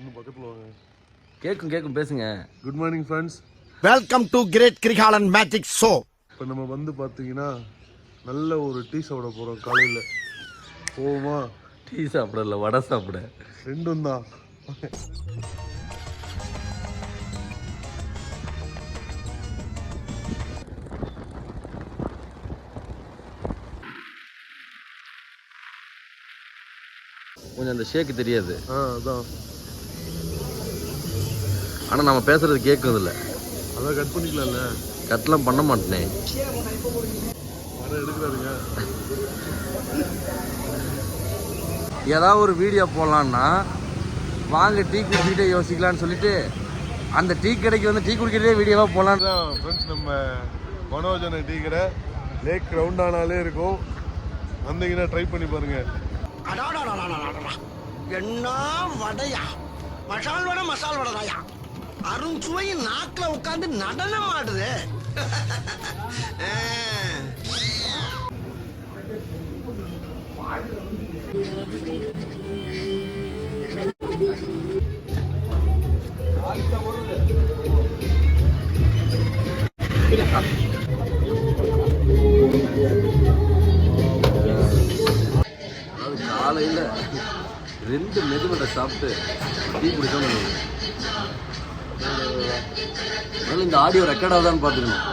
இன்னும் பக்கத்தில் வாங்க. கேட்கும் கேட்கும் பேசுங்க. Good morning friends welcome to great Kirikalan magic show இப்போ நம்ம வந்து பார்த்தீங்கன்னா நல்ல ஒரு டீ சாப்பிட போகிறோம் காலையில். போவோமா? டீ சாப்பிடல வடை சாப்பிட. ரெண்டும் தான். கொஞ்சம் அந்த ஷேக்கு தெரியாது. ஆ அதான். ஆனால் நம்ம பேசுறது கேட்கும் இல்லை அதான் கட் பண்ணிக்கலாம்ல. கட்லாம் பண்ண மாட்டேனே. ஏதாவது ஒரு வீடியோ போடலான்னா வாங்க டீ குடிச்சிக்கிட்டே யோசிக்கலாம்னு சொல்லிட்டு அந்த டீ கடைக்கு வந்து டீ குடிக்கிறதே வீடியோவாக போடலான்னு அதான் ஃப்ரெண்ட்ஸ் நம்ம மனோஜன டீ கடை. லேக் ரவுண்ட் ஆனாலே இருக்கும். வந்தீங்கன்னா ட்ரை பண்ணி பாருங்க. என்ன வடையா? மசால் வடை மசால் அருண் சுவை நாக்கில் உட்காந்து நடனம் ஆடுது. அது காலையில் ரெண்டு மெதுவடை சாப்பிட்டு டீ குடிச்சோம் முதல்ல இந்த ஆடியோ ரெக்கார்ட் ஆகுதான்னு பார்த்துக்கணும்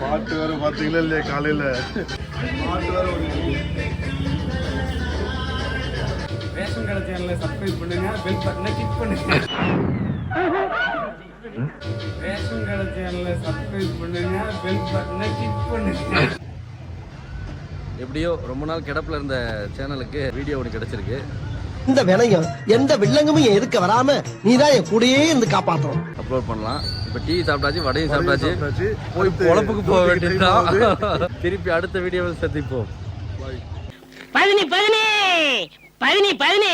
பாட்டு வேற பார்த்தீங்களா இல்லையா காலையில்? பாட்டு வேற ரேஷன் கடை சேனலை சப்ஸ்கிரைப் பண்ணுங்க பெல் பட்டனை கிளிக் பண்ணுங்க. ரேஷன் கடை சேனலை சப்ஸ்கிரைப் பண்ணுங்க பெல் பட்டனை கிளிக் பண்ணுங்க. எப்படியோ ரொம்ப நாள் கிடப்பில் இருந்த சேனலுக்கு வீடியோ ஒன்று கிடச்சிருக்கு. இந்த வினயம் எந்த வில்லங்கமும் என் எதுக்க வராம நீதான் என் கூடயே இருந்து காப்பாத்தணும். அப்லோட் பண்ணலாம். இப்போ டீ சாப்பிட்டாச்சு வடையும் சாப்பிட்டாச்சு. போய் பொழப்புக்கு போக. வேண்டியதுதான் திருப்பி அடுத்த வீடியோவில் சந்திப்போம். பதினி பதினி. பதினி பதினி.